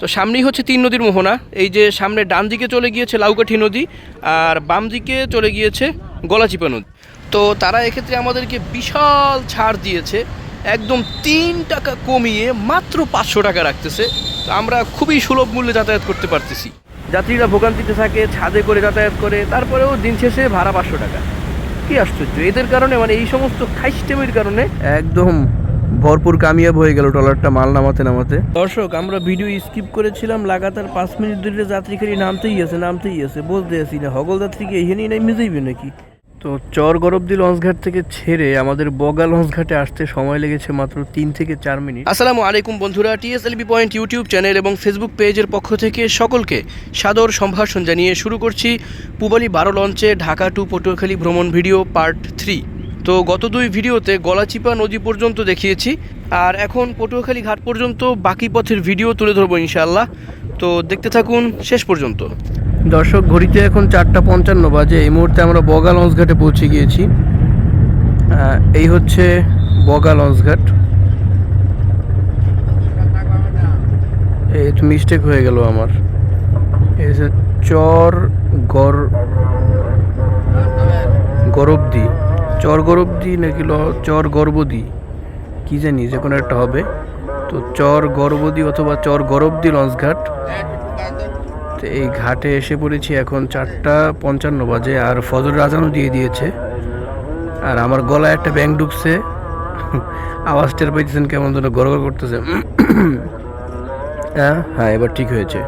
তো সামনেই হচ্ছে তিন নদীর মোহনা। এই যে সামনে ডান দিকে চলে গিয়েছে লাউকাঠি নদী আর বাম দিকে চলে গিয়েছে গলাচিপা নদী। তো তারা এক্ষেত্রে আমাদেরকে বিশাল ছাড় দিয়েছে। একদম তিন টাকা কমিয়ে মাত্র পাঁচশো টাকা রাখতেছে। তো আমরা খুবই সুলভ মূল্যে যাতায়াত করতে পারতেছি। যাত্রীরা ভোগান্তিতে থাকে, ছাদে করে যাতায়াত করে, তারপরেও দিন শেষে ভাড়া পাঁচশো টাকা। কি আশ্চর্য! এদের কারণে মানে এই সমস্ত খাইস্টেমের কারণে একদম ভরপুর কামিয়াব হয়ে গেল ট্রলারটা মাল নামাতে নামাতে। দর্শক, আমরা ভিডিও স্কিপ করেছিলাম, লাগাতার পাঁচ মিনিট ধরে যাত্রী খালি নামতেই আছে নামতেই আছে, বলতে আসি না। হগল যাত্রীকে এখানেই নাই, মেজেইবে নাকি? তো চর গরবদি লঞ্চঘাট থেকে ছেড়ে আমাদের বগা লঞ্চঘাটে আসতে সময় লেগেছে মাত্র তিন থেকে চার মিনিট। আসসালামু আলাইকুম বন্ধুরা, টিএসএলবি পয়েন্ট ইউটিউব চ্যানেল এবং ফেসবুক পেজের পক্ষ থেকে সকলকে সাদর সম্ভাষণ জানিয়ে শুরু করছি। পুবালি বারো লঞ্চে ঢাকা টু পটুয়াখালী ভ্রমণ ভিডিও পার্ট থ্রি। তো গত দুই ভিডিওতে গলাচিপা নদী পর্যন্ত দেখিয়েছি, আর এখন পটুয়াখালী ঘাট পর্যন্ত বাকি পথের ভিডিও তুলে ধরবো ইনশাআল্লাহ। তো দেখতে থাকুন শেষ পর্যন্ত। দর্শক, ঘড়িতে এখন চারটা পঞ্চান্ন বাজে। এই মুহূর্তে আমরা বগা লঞ্চ ঘাটে পৌঁছে গিয়েছি। এই হচ্ছে বগা লঞ্চ ঘাট। এই তো মিস্টেক হয়ে গেল আমার। এই যে চর গর গরবদি। চর গরবদি নাকি চর গর্বদি কি জানি, যে কোনো একটা হবে। তো চর গর্বদি অথবা চর গরবদি লঞ্চ ঘাট তো এই ঘাটে এসে পড়েছি এখন চারটা পঞ্চান্ন বাজে, আর ফজর রাজানও দিয়ে দিয়েছে। আর আমার গলায় একটা ব্যাং ঢুকছে। আওয়াজ টের পাইতেছেন কেমন যেন গড় গড় করতেছে। হ্যাঁ হ্যাঁ এবার ঠিক হয়েছে।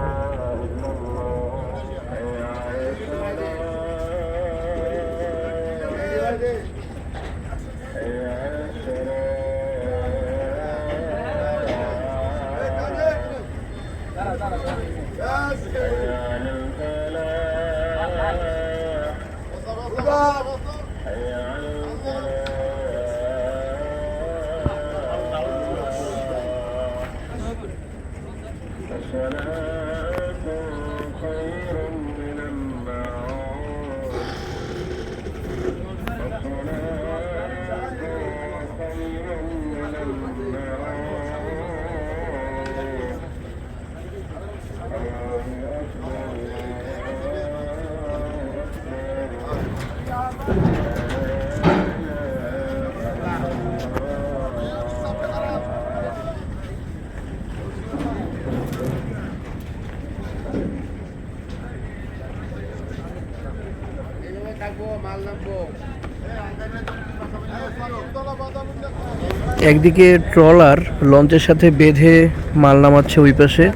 একদিকে ট্রলার লঞ্চের সাথে বেঁধে মাল নামাচ্ছে ওই পাশে,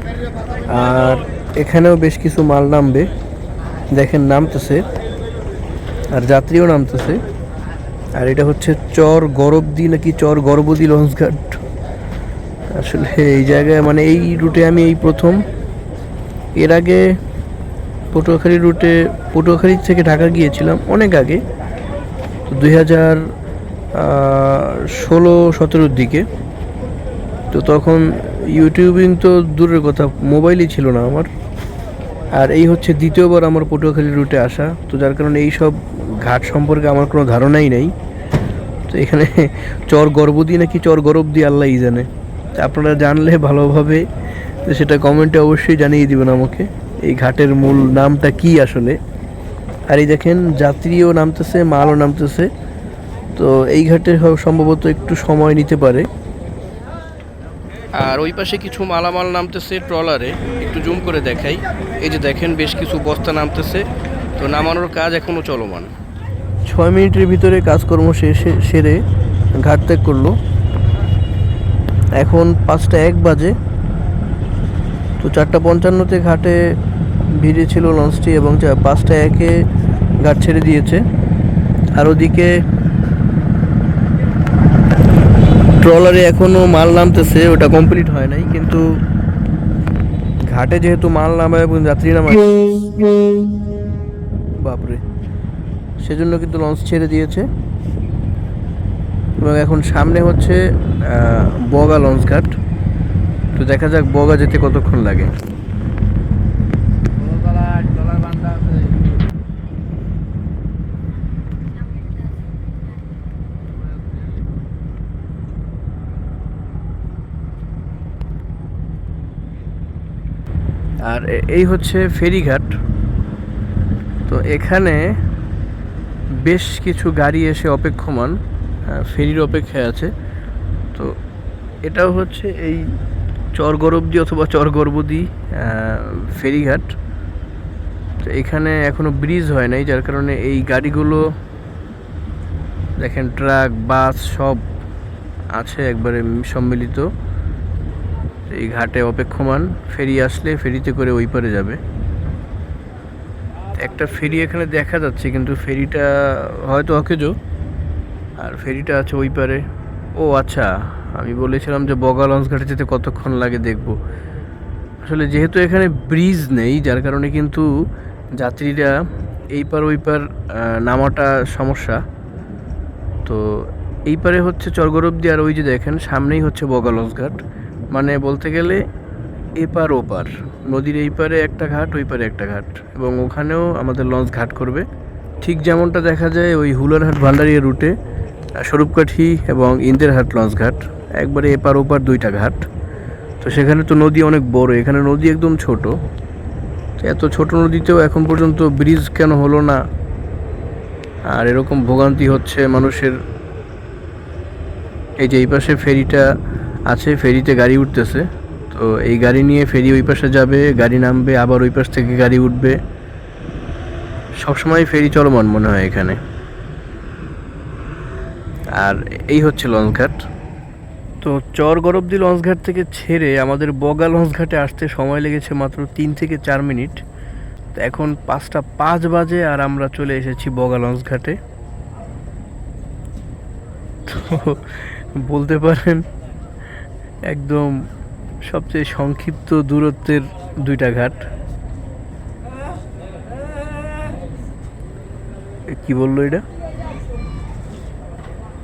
আর এখানেও বেশ কিছু মাল নামবে। দেখেন নামতেছে। আর যাত্রীও নামতেছে। আর এটা হচ্ছে চর গরবদি নাকি চর গর্বদি লঞ্চঘাট আসলে এই জায়গায় মানে এই রুটে আমি এই প্রথম। এর আগে পটুয়াখালী রুটে, পটুয়াখালী থেকে ঢাকা গিয়েছিলাম অনেক আগে, দুই হাজার ষোলো, সতেরোর দিকে। তো তখন ইউটিউবিং তো দূরের কথা, মোবাইলই ছিল না আমার। আর এই হচ্ছে দ্বিতীয়বার আমার পটুয়াখালী রুটে আসা। তো যার কারণে এই সব ঘাট সম্পর্কে আমার কোনো ধারণাই নেই। তো এখানে চর গর্বদি নাকি চর গরব দিয়ে আল্লাহই জানে। আপনারা জানলে ভালোভাবে সেটা কমেন্টে অবশ্যই জানিয়ে দিবেন আমাকে, এই ঘাটের মূল নামটা কি আসলে। আর এই দেখেন, যাত্রীও নামতেছে, মালও নামতেছে। তো এই ঘাটে সম্ভবত একটু সময় নিতে পারে। আর ওই পাশে কিছু মালামাল নামতেছে ট্রলারে, একটু জুম করে দেখাই। এই যে দেখেন, বেশ কিছু বস্তা নামতেছে। তো নামানোর কাজ এখনও চলমান। ছয় মিনিটের ভিতরে কাজকর্ম শেষে সেরে ঘাট ত্যাগ করল। এখন পাঁচটা এক বাজে। তো চারটা পঞ্চান্নতে ঘাটে ভিড়ে ছিল লঞ্চটি এবং পাঁচটা একে ঘাট ছেড়ে দিয়েছে। আর ওদিকে ট্রলারে এখনও মাল নামতেছে, ওটা কমপ্লিট হয় নাই, কিন্তু ঘাটে যেহেতু মাল নামায় এবং যাত্রী নামায়। বাপরে। সেজন্য কিন্তু লঞ্চ ছেড়ে দিয়েছে। এবং এখন সামনে হচ্ছে বগা লঞ্চ ঘাট। তো দেখা যাক বগা যেতে কতক্ষণ লাগে। আর এই হচ্ছে ফেরিঘাট। তো এখানে বেশ কিছু গাড়ি এসে অপেক্ষমান ফেরির অপেক্ষায় আছে। তো এটাও হচ্ছে এই চরগরবদি অথবা চরগর্বদি ফেরিঘাট। তো এখানে এখনও ব্রিজ হয় নাই, যার কারণে এই গাড়িগুলো, দেখেন ট্রাক, বাস সব আছে একবারে সম্মিলিত। এই ঘাটে অপেক্ষমান, ফেরি আসলে ফেরিতে করে ওই পারে যাবে। একটা ফেরি এখানে দেখা যাচ্ছে, কিন্তু ফেরিটা হয়তো অকেজো। আর ফেরিটা আছে ওই পারে। ও আচ্ছা আমি বলেছিলাম যে বগা লঞ্চ ঘাটে যেতে কতক্ষণ লাগে দেখব। আসলে যেহেতু এখানে ব্রিজ নেই, যার কারণে কিন্তু যাত্রীরা এই পার ওই পার নামাটা সমস্যা। তো এই পারে হচ্ছে চরগরবদি, আর ওই যে দেখেন, সামনেই হচ্ছে বগা লঞ্চ ঘাট। মানে বলতে গেলে এপার ওপার। নদীর এই পারে একটা ঘাট ওই পারে একটা ঘাট। এবং ওখানেও আমাদের লঞ্চ ঘাট করবে। ঠিক যেমনটা দেখা যায় ওই হুলারহাট ভান্ডারিয়া রুটে স্বরূপকাঠি এবং ইন্দিরহাট লঞ্চ ঘাট। একবারে এপার ওপার দুইটা ঘাট। তো সেখানে তো নদী অনেক বড়, এখানে নদী একদম ছোট। এত ছোট নদীতেও এখন পর্যন্ত ব্রিজ কেন হলো না? আর এরকম ভোগান্তি হচ্ছে মানুষের। এই যে এই পাশে ফেরিটা আছে, ফেরিতে গাড়ি উঠতেছে। তো এই গাড়ি নিয়ে ফেরি ওই পাশে যাবে, গাড়ি নামবে, আবার ওই পাশ থেকে গাড়ি উঠবে। সবসময় ফেরি চলমান মনে হয় এখানে। আর এই হচ্ছে লঞ্চ ঘাট তো চর গরবদি লঞ্চ ঘাট থেকে ছেড়ে আমাদের বগা লঞ্চ ঘাটে আসতে সময় লেগেছে মাত্র তিন থেকে চার মিনিট। তো এখন পাঁচটা পাঁচ বাজে আর আমরা চলে এসেছি বগা লঞ্চ ঘাটে তো বলতে পারেন, একদম সবচেয়ে সংক্ষিপ্ত দূরত্বের দুইটা ঘাট। কি বলল এটা?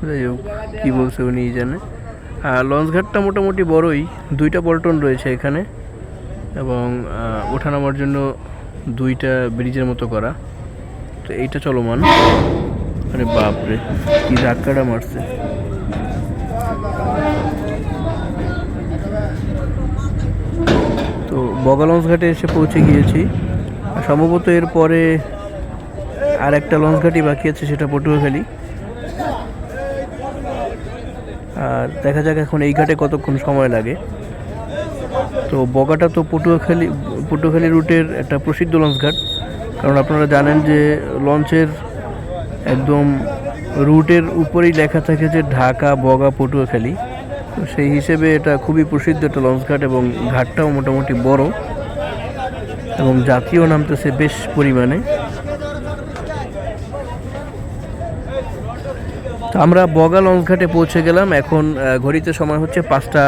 যাই হোক কী বলছে উনি জানে। আর লঞ্চ ঘাটটা মোটামুটি বড়ই দুইটা পল্টন রয়েছে এখানে। এবং আহ, ওঠানামার জন্য দুইটা ব্রিজের মতো করা। তো এইটা চলমান। আরে বাপরে কি ধাক্কাটা মারছে তো বগা ঘাটে এসে পৌঁছে গিয়েছি। সম্ভবত এরপরে আর একটা ঘাটই বাকি আছে সেটা পটুয়াখালী। আর দেখা যাক এখন এই ঘাটে কতক্ষণ সময় লাগে। তো বগাটা তো পটুয়াখালী পটুয়াখালী রুটের একটা প্রসিদ্ধ লঞ্চ ঘাট কারণ আপনারা জানেন যে লঞ্চের একদম রুটের উপরেই লেখা থাকে যে ঢাকা, বগা, পটুয়াখালী। তো সেই হিসেবে এটা খুবই প্রসিদ্ধ একটা লঞ্চ ঘাট এবং ঘাটটাও মোটামুটি বড় এবং যাত্রীও নামতেছে বেশ পরিমাণে। আমরা বগা লঞ্চ ঘাটে পৌঁছে গেলাম। এখন ঘড়িতে সময় হচ্ছে পাঁচটা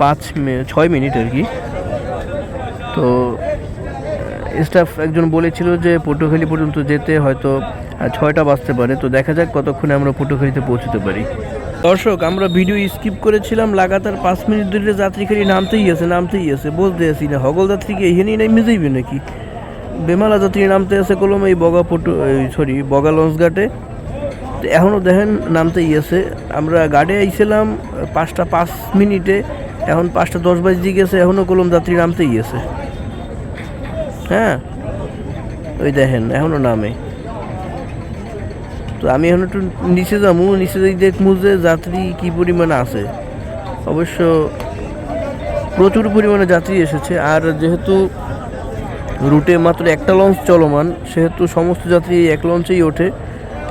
পাঁচ ছয় মিনিট আর কি। তো স্টাফ একজন বলেছিল যে পটুয়াখালী পর্যন্ত যেতে হয়তো ছয়টা বাজতে পারে। তো দেখা যাক কতক্ষণে আমরা পটুয়াখালীতে পৌঁছতে পারি। দর্শক, আমরা ভিডিও স্কিপ করেছিলাম, লাগাতার পাঁচ মিনিট ধরে যাত্রী খালি নামতেই আছে নামতেই আছে, বলতে আসি না। হগল যাত্রীকে এখানেই নেমে যাইবে নাকি? বেমালা যাত্রী নামতে আছে কলম, এই বগা পটু সরি বগা লঞ্চ ঘাটে। এখনও দেখেন, নামতেই আছে। আমরা গাড়ি আইছিলাম, পাঁচটা পাঁচ মিনিটে, এখন পাঁচটা দশ বাজে গেছে এখনও কলম যাত্রী নামতেই আছে। হ্যাঁ? ওই দেখেন এখনও নামে। তো আমি এখন একটু নিচে যাব, নিচে যাই দেখব যে যাত্রী কী পরিমাণে আছে। অবশ্য প্রচুর পরিমাণে যাত্রী এসেছে, আর যেহেতু রুটে মাত্র একটা লঞ্চ চলমান, সেহেতু সমস্ত যাত্রী এক লঞ্চেই ওঠে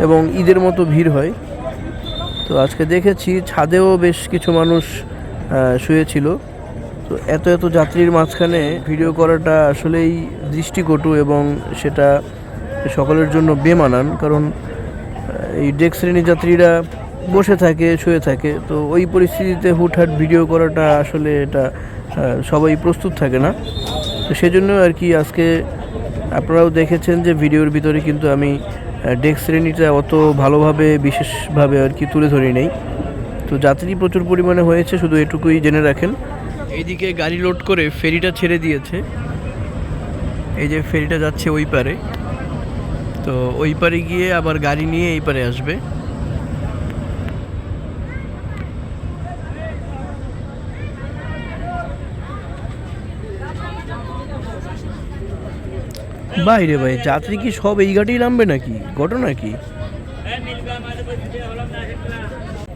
এবং ঈদের মতো ভিড় হয়। তো আজকে দেখেছি ছাদেও বেশ কিছু মানুষ শুয়েছিল। তো এত এত যাত্রীর মাঝখানে ভিডিও করাটা আসলেই দৃষ্টিকটু এবং সেটা সকলের জন্য বেমানান, কারণ এই ডেক শ্রেণির যাত্রীরা বসে থাকে, শুয়ে থাকে। তো ওই পরিস্থিতিতে হুটহাট ভিডিও করাটা আসলে এটা সবাই প্রস্তুত থাকে না। তো সেজন্য আর কি আজকে আপনারাও দেখেছেন যে ভিডিওর ভিতরে কিন্তু আমি ডেক শ্রেণীটা অত ভালোভাবে, বিশেষভাবে আর কি তুলে ধরি নেই। তো যাত্রী প্রচুর পরিমাণে হয়েছে, শুধু এটুকুই জেনে রাখেন। এইদিকে গাড়ি লোড করে ফেরিটা ছেড়ে দিয়েছে। এই যে ফেরিটা যাচ্ছে ওই পারে। তো ওই পারে গিয়ে আবার গাড়ি নিয়ে এই পারে আসবে। বাইরে ভাই, যাত্রী কি সব এই ঘাটেই নামবে নাকি? ঘটনা কি?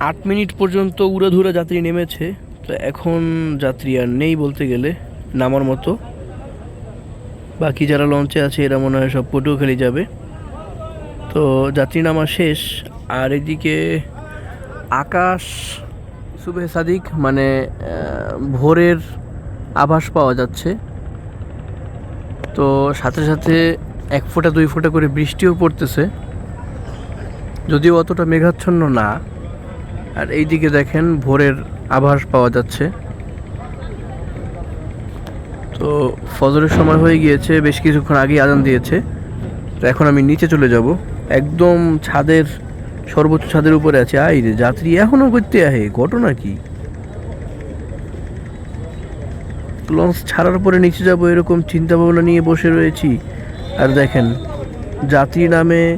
আট মিনিট পর্যন্ত উড়াধুরা যাত্রী নেমেছে, তো এখন যাত্রী আর নেই বলতে গেলে, নামার মতো। বাকি যারা লঞ্চে আছে, এরা মনে হয় সব পটুয়াখালী যাবে। তো যাত্রী নামা শেষ। আর এদিকে আকাশ সুবে সাদিক মানে ভোরের আভাস পাওয়া যাচ্ছে। তো সাথে সাথে এক ফোঁটা, দুই ফোঁটা করে বৃষ্টিও পড়তেছে। যদিও অতটা মেঘাচ্ছন্ন না। আর এইদিকে দেখেন ভোরের আভাস পাওয়া যাচ্ছে। তো ফজরের সময় হয়ে গিয়েছে, বেশ কিছুক্ষণ আগেই আজান দিয়েছে। তো এখন আমি নিচে চলে যাব। একদম ছাদের, সর্বোচ্চ ছাদের উপরে আছে। আই রে, যাত্রী এখনও করতে আহে ঘটনা কি? লঞ্চ ছাড়ার পরে নিচে যাব এরকম চিন্তা ভাবনা নিয়ে বসে রয়েছি। আর দেখেন, যাত্রী নামে,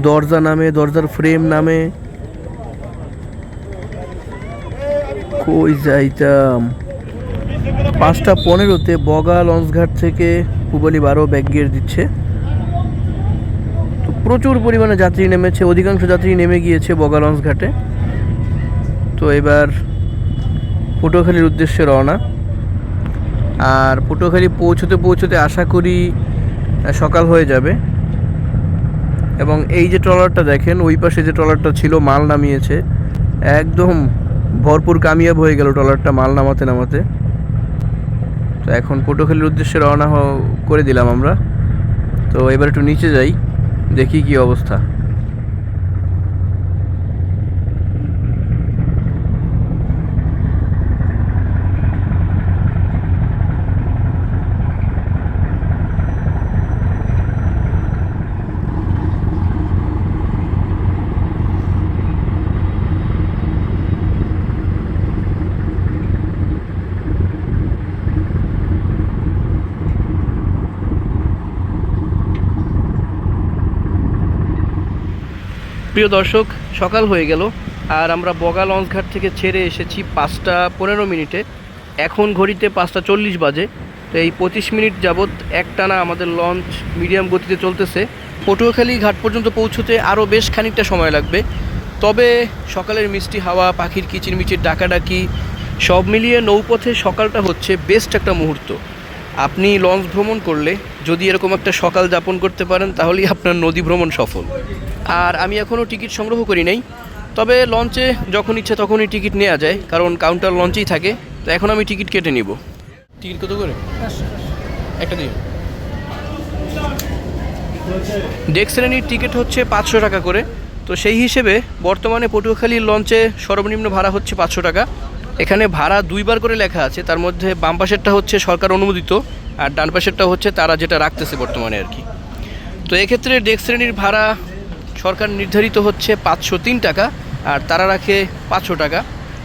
দরজা নামে, দরজার ফ্রেম নামে। কই যাইতাম? পাঁচটা পনেরোতে বগা লঞ্চঘাট থেকে পুবালি বারো ব্যাগ গিয়ে দিচ্ছে। প্রচুর পরিমাণে যাত্রী নেমেছে, অধিকাংশ যাত্রী নেমে গিয়েছে বগা লঞ্চ ঘাটে। তো এবার পটুয়াখালীর উদ্দেশ্যে রওনা। আর পটুয়াখালী পৌঁছতে পৌঁছতে আশা করি সকাল হয়ে যাবে। এবং এই যে ট্রলারটা দেখেন, ওই পাশে যে ট্রলারটা ছিল, মাল নামিয়েছে। একদম ভরপুর কামিয়াব হয়ে গেল ট্রলারটা, মাল নামাতে নামাতে। তো এখন পটুয়াখালীর উদ্দেশ্যে রওনা করে দিলাম আমরা। তো এবার একটু নিচে যাই। দেখি কি অবস্থা। প্রিয় দর্শক, সকাল হয়ে গেল আর আমরা বগা লঞ্চঘাট থেকে ছেড়ে এসেছি পাঁচটা পনেরো মিনিটে। এখন ঘড়িতে পাঁচটা চল্লিশ বাজে, তো এই পঁচিশ মিনিট যাবৎ একটানা আমাদের লঞ্চ মিডিয়াম গতিতে চলতেছে। পটুয়াখালী ঘাট পর্যন্ত পৌঁছতে আরও বেশ খানিকটা সময় লাগবে। তবে সকালের মিষ্টি হাওয়া, পাখির কিচিরমিচির ডাকাডাকি, সব মিলিয়ে নৌপথে সকালটা হচ্ছে বেস্ট একটা মুহূর্ত। আপনি লঞ্চ ভ্রমণ করলে যদি এরকম একটা সকাল যাপন করতে পারেন তাহলেই আপনার নদী ভ্রমণ সফল। আর আমি এখনও টিকিট সংগ্রহ করি নাই তবে লঞ্চে যখন ইচ্ছে তখনই টিকিট নেওয়া যায় কারণ কাউন্টার লঞ্চেই থাকে তো এখন আমি টিকিট কেটে নিব। টিকিট কত করে? একটা দিন ডেক শ্রেণির টিকিট হচ্ছে পাঁচশো টাকা করে তো সেই হিসেবে বর্তমানে পটুয়াখালীর লঞ্চে সর্বনিম্ন ভাড়া হচ্ছে পাঁচশো টাকা। এখানে ভাড়া দুইবার করে লেখা আছে, তার মধ্যে বাম পাশেরটা হচ্ছে সরকার অনুমোদিত আর ডান পাশেরটা হচ্ছে তারা যেটা রাখতেছে বর্তমানে আর কি। তো এক্ষেত্রে ডেক শ্রেণির ভাড়া সরকার নির্ধারিত হচ্ছে পাঁচশো তিন টাকা আর তারা রাখে পাঁচশো টাকা।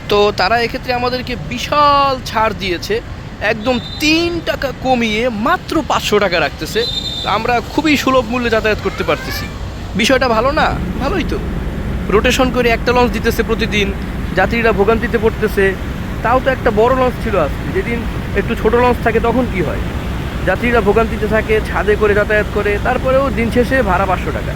তো তারা এক্ষেত্রে আমাদেরকে বিশাল ছাড় দিয়েছে, একদম তিন টাকা কমিয়ে মাত্র পাঁচশো টাকা রাখতেছে। আমরা খুবই সুলভ মূল্যে যাতায়াত করতে পারতেছি। বিষয়টা ভালো না? ভালোই তো। রোটেশন করে একটা লঞ্চ দিতেছে প্রতিদিন। যাত্রীরা ভোগান্তিতে পড়তেছে। তাও তো একটা বড় লঞ্চ ছিল আজকে। যেদিন একটু ছোট লঞ্চ থাকে তখন কি হয়? যাত্রীরা ভোগান্তিতে থাকে, ছাদে করে যাতায়াত করে, তারপরেও দিন শেষে ভাড়া পাঁচশো টাকা।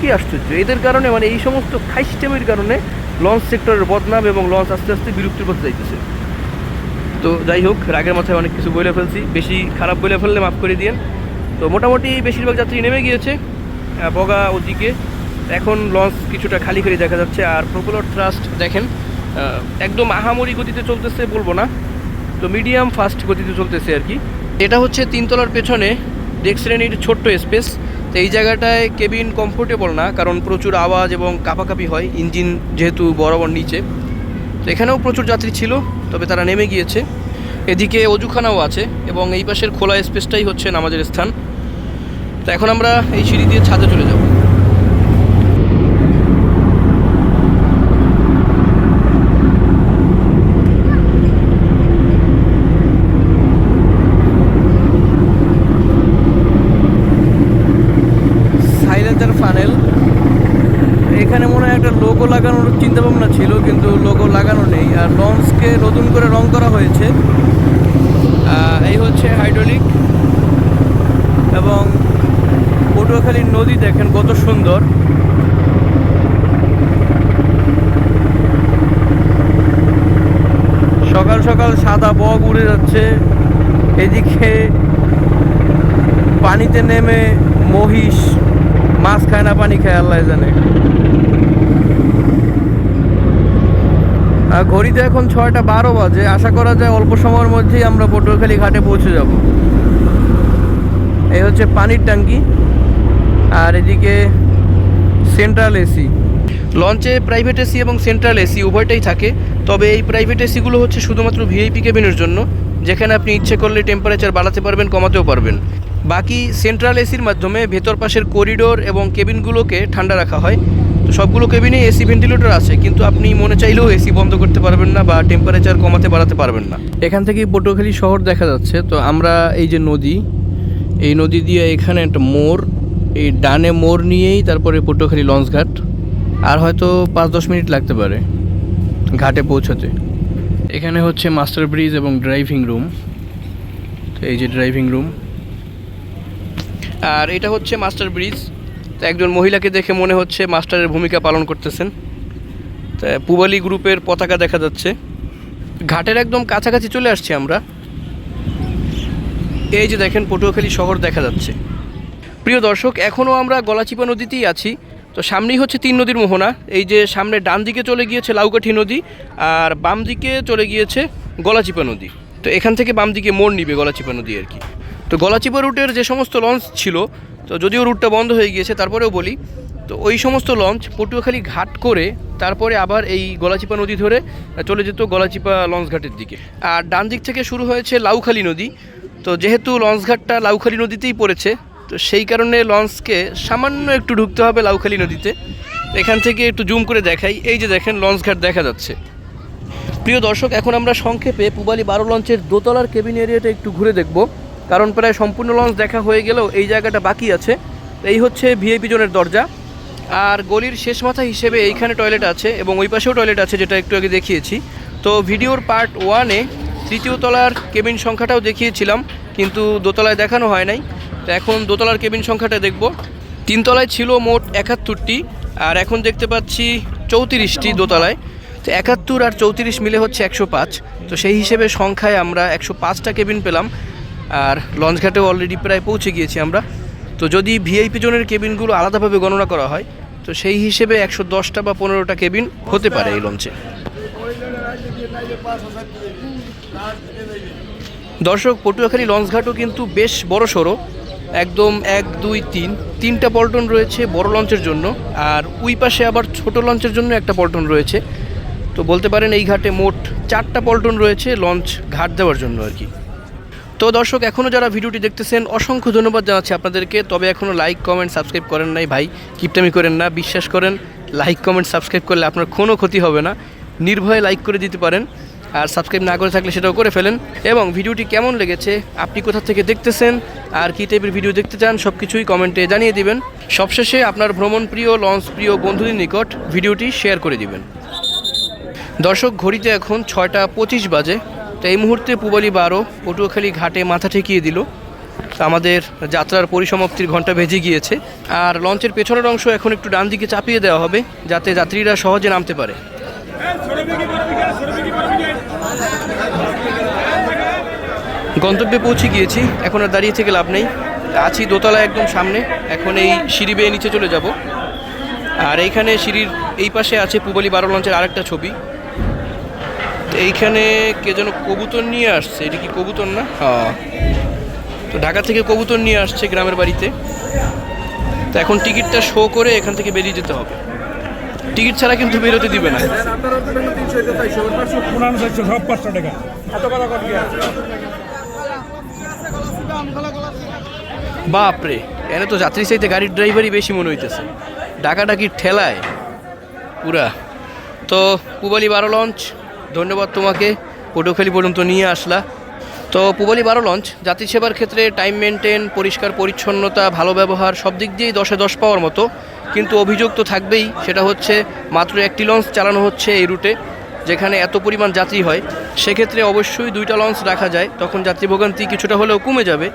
কি আশ্চর্য! এদের কারণে মানে এই সমস্ত খাইস্টেমের কারণে লঞ্চ সেক্টরের বদনাম এবং লঞ্চ আস্তে আস্তে বিলুপ্তির পথে যাইতেছে। তো যাই হোক, রাগের মাথায় অনেক কিছু বলে ফেলছি। বেশি খারাপ বলে ফেললে মাফ করে দিয়েন। তো মোটামুটি বেশিরভাগ যাত্রী নেমে গিয়েছে বগা ওদিকে এখন লঞ্চ কিছুটা খালি খালি দেখা যাচ্ছে আর প্রপোলার থ্রাস্ট দেখেন একদম আহামরি গতিতে চলতেছে বলব না, তো মিডিয়াম ফাস্ট গতিতে চলতেছে আর কি। এটা হচ্ছে তিনতলার পেছনে ডেক শ্রেণির ছোট্ট স্পেস তো এই জায়গাটায় কেবিন কমফোর্টেবল না, কারণ প্রচুর আওয়াজ এবং কাঁপাকাঁপি হয় ইঞ্জিন যেহেতু বরাবর নিচে। তো এখানেও প্রচুর যাত্রী ছিল, তবে তারা নেমে গিয়েছে। এদিকে অজুখানাও আছে এবং এই পাশের খোলা স্পেসটাই হচ্ছে নামাজের স্থান। তো এখন আমরা এই সিঁড়ি দিয়ে ছাদে চলে যাব সাইলেন্সার ফানেল এখানে মনে হয় একটা লোগো লাগানোর চিন্তা ভাবনা ছিল, কিন্তু লোগো লাগানো নেই। আর লঞ্চকে নতুন করে রং করা হয়েছে। এই হচ্ছে হাইড্রোলিক এবং পটুয়াখালীর নদী দেখেন কত সুন্দর। সকাল সকাল সাদা বক উড়ে যাচ্ছে। এদিকে পানিতে নেমে মহিষ মাছ খায় না পানি খায় আল্লাহ জানে। ঘড়িতে এখন ছয়টা বারো বাজে। আশা করা যায় অল্প সময়ের মধ্যেই আমরা পটুয়াখালী ঘাটে পৌঁছে যাব। এই হচ্ছে পানির ট্যাঙ্কি। আর এদিকে সেন্ট্রাল এসি। লঞ্চে প্রাইভেট এসি এবং সেন্ট্রাল এসি উভয়টাই থাকে। তবে এই প্রাইভেট এসিগুলো হচ্ছে শুধুমাত্র ভিআইপি কেবিনের জন্য। যেখানে আপনি ইচ্ছে করলে টেম্পারেচার বাড়াতে পারবেন, কমাতেও পারবেন। বাকি সেন্ট্রাল এসির মাধ্যমে ভেতর পাশের করিডোর এবং কেবিনগুলোকে ঠান্ডা রাখা হয়। তো সবগুলো কেবিনে এসি ভেন্টিলেটর আছে, কিন্তু আপনি মনে চাইলেও এসি বন্ধ করতে পারবেন না বা টেম্পারেচার কমাতে, বাড়াতে পারবেন না। এখান থেকেই পটুয়াখালী শহর দেখা যাচ্ছে, তো আমরা এই যে নদী, এই নদী দিয়ে এখানে একটা মোড়, এই ডানে মোড় নিয়েই তারপরে পটুয়াখালী লঞ্চ ঘাট, আর হয়তো পাঁচ দশ মিনিট লাগতে পারে ঘাটে পৌঁছাতে। এখানে হচ্ছে মাস্টার ব্রিজ এবং ড্রাইভিং রুম তো এই যে ড্রাইভিং রুম আর এটা হচ্ছে মাস্টার ব্রিজ তো একজন মহিলাকে দেখে মনে হচ্ছে মাস্টারের ভূমিকা পালন করতেছেন। তা পুবালি গ্রুপের পতাকা দেখা যাচ্ছে। ঘাটের একদম কাছাকাছি চলে আসছি আমরা। এই যে দেখেন পটুয়াখালী শহর দেখা যাচ্ছে। প্রিয় দর্শক এখনও আমরা গলাচিপা নদীতেই আছি। তো সামনেই হচ্ছে তিন নদীর মোহনা। এই যে সামনে ডান দিকে চলে গিয়েছে লাউকাঠি নদী আর বাম দিকে চলে গিয়েছে গলাচিপা নদী। তো এখান থেকে বাম দিকে মোড় নিবে গলাচিপা নদী আর কি। তো গলাচিপা রুটের যে সমস্ত লঞ্চ ছিল তো যদিও রুটটা বন্ধ হয়ে গিয়েছে, তারপরেও বলি, তো ওই সমস্ত লঞ্চ পটুয়াখালী ঘাট করে তারপরে আবার এই গলাচিপা নদী ধরে চলে যেত গলাচিপা লঞ্চ ঘাটের দিকে। আর ডান দিক থেকে শুরু হয়েছে লাউখালী নদী। তো যেহেতু লঞ্চ ঘাটটা লাউখালী নদীতেই পড়েছে, তো সেই কারণে লঞ্চকে সামান্য একটু ঢুকতে হবে লাউখালী নদীতে। এখান থেকে একটু জুম করে দেখাই। এই যে দেখেন, লঞ্চ ঘাট দেখা যাচ্ছে। প্রিয় দর্শক, এখন আমরা সংক্ষেপে পুবালি বারো লঞ্চের দোতলার কেবিন এরিয়াটা একটু ঘুরে দেখব। কারণ প্রায় সম্পূর্ণ লঞ্চ দেখা হয়ে গেলেও এই জায়গাটা বাকি আছে। এই হচ্ছে ভিআইপি জোনের দরজা। আর গলির শেষ মাথা হিসেবে এইখানে টয়লেট আছে এবং ওই পাশেও টয়লেট আছে, যেটা একটু আগে দেখিয়েছি। তো ভিডিওর পার্ট ওয়ানে তৃতীয় তলার কেবিন সংখ্যাটাও দেখিয়েছিলাম, কিন্তু দোতলায় দেখানো হয় নাই। তো এখন দোতলার কেবিন সংখ্যাটা দেখব। তিনতলায় ছিল মোট একাত্তরটি, আর এখন দেখতে পাচ্ছি চৌত্রিশটি দোতলায়। তো একাত্তর আর চৌত্রিশ মিলে হচ্ছে একশো পাঁচ। তো সেই হিসেবে সংখ্যায় আমরা একশো পাঁচটা কেবিন পেলাম। আর লঞ্চ ঘাটেও অলরেডি প্রায় পৌঁছে গিয়েছি আমরা। তো যদি ভিআইপি জোনের কেবিনগুলো আলাদাভাবে গণনা করা হয়, তো সেই হিসেবে একশো দশটা বা পনেরোটা কেবিন হতে পারে এই লঞ্চে। দর্শক, পটুয়াখালী লঞ্চ ঘাটও কিন্তু বেশ বড় সড়ো। একদম এক, দুই, তিন, তিনটা পল্টন রয়েছে বড় লঞ্চের জন্য, আর ওই পাশে আবার ছোট লঞ্চের জন্য একটা পল্টন রয়েছে। তো বলতে পারেন এই ঘাটে মোট চারটা পল্টন রয়েছে লঞ্চ ঘাট দেওয়ার জন্য আর কি। তো দর্শক এখনও যারা ভিডিওটি দেখতেছেন, অসংখ্য ধন্যবাদ জানাচ্ছি আপনাদেরকে। তবে এখনও লাইক কমেন্ট সাবস্ক্রাইব করেন নাই ভাই। কিপটামি করেন না, বিশ্বাস করেন লাইক কমেন্ট সাবস্ক্রাইব করলে আপনার কোনো ক্ষতি হবে না। নির্ভয়ে লাইক করে দিতে পারেন। আর সাবস্ক্রাইব না করে থাকলে সেটাও করে ফেলেন। এবং ভিডিওটি কেমন লেগেছে, আপনি কোথা থেকে দেখতেছেন, আর কী টাইপের ভিডিও দেখতে চান সব কিছুই কমেন্টে জানিয়ে দিবেন। সবশেষে আপনার ভ্রমণ প্রিয় লঞ্চ প্রিয়, বন্ধুদের নিকট ভিডিওটি শেয়ার করে দিবেন। দর্শক, ঘড়িতে এখন ছয়টা পঁচিশ বাজে। তো এই মুহূর্তে পুবালি বারো পটুয়াখালী ঘাটে মাথা ঠেকিয়ে দিল। আমাদের যাত্রার পরিসমাপ্তির ঘণ্টা ভেজে গিয়েছে। আর লঞ্চের পেছনের অংশ এখন একটু ডান দিকে চাপিয়ে দেওয়া হবে, যাতে যাত্রীরা সহজে নামতে পারে। গন্তব্যে পৌঁছে গিয়েছি, এখন আর দাঁড়িয়ে থেকে লাভ নেই। আছি দোতলা একদম সামনে, এখন এই সিঁড়ি বেয়ে নিচে চলে যাব। আর এইখানে সিঁড়ির এই পাশে আছে পুবালি বারো লঞ্চের আরেকটা ছবি। এইখানে কে যেন কবুতর নিয়ে আসছে, এটা কি কবুতর না? হ্যাঁ। তো ঢাকা থেকে কবুতর নিয়ে আসছে গ্রামের বাড়িতে। তো এখন টিকিটটা শো করে এখান থেকে বেরিয়ে যেতে হবে। টিকিট ছাড়া কিন্তু বেরোতে দিবে না। বাপরে, এনে তো যাত্রী চাইতে গাড়ির ড্রাইভারই বেশি মনে হইতেছে। ডাকাডাকির ঠেলায়? পুরা। তো পুবালি বারো লঞ্চ ধন্যবাদ তোমাকে। পটুয়াখালী পর্যন্ত নিয়ে আসলা। তো পুবালি বারো লঞ্চ যাত্রী সেবার ক্ষেত্রে টাইম মেনটেন পরিষ্কার, পরিচ্ছন্নতা, ভালো ব্যবহার, সব দিক দিয়েই দশে দশ পাওয়ার মতো। কিন্তু অভিযোগ তো থাকবেই, সেটা হচ্ছে মাত্র একটি লঞ্চ চালানো হচ্ছে এই রুটে যেখানে এত পরিমাণ যাত্রী হয়। সেক্ষেত্রে অবশ্যই দুইটা লঞ্চ রাখা যায়, তখন যাত্রী ভোগান্তি কিছুটা হলেও কমে যাবে।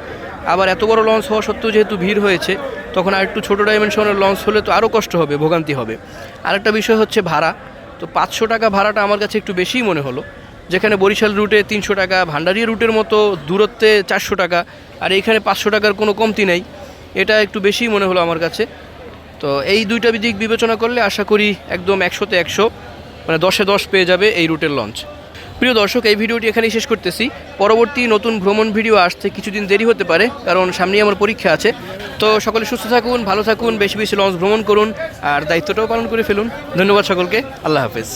আবার এত বড় লঞ্চ হওয়া সত্ত্বেও যেহেতু ভিড় হয়েছে, তখন আর একটু ছোটো ডাইমেনশনের লঞ্চ হলে তো আরও কষ্ট হবে, ভোগান্তি হবে। আরেকটা বিষয় হচ্ছে ভাড়া। তো পাঁচশো টাকা ভাড়াটা আমার কাছে একটু বেশিই মনে হলো। যেখানে বরিশাল রুটে তিনশো টাকা, ভান্ডারিয়া রুটের মতো দূরত্বে চারশো টাকা, আর এইখানে পাঁচশো টাকার কোনো কমতি নেই। এটা একটু বেশিই মনে হলো আমার কাছে। তো এই দুইটা দিক বিবেচনা করলে আশা করি একদম একশোতে একশো মানে দশে দশ পেয়ে যাবে এই রুটের লঞ্চ প্রিয় দর্শক, এই ভিডিওটি এখানেই শেষ করতেছি। পরবর্তী নতুন ভ্রমণ ভিডিও আসতে কিছুদিন দেরি হতে পারে, কারণ সামনেই আমার পরীক্ষা আছে। তো সকলে সুস্থ থাকুন, ভালো থাকুন, বেশি বেশি লঞ্চ ভ্রমণ করুন, আর দায়িত্বটাও পালন করে ফেলুন। ধন্যবাদ সকলকে, আল্লাহ হাফেজ।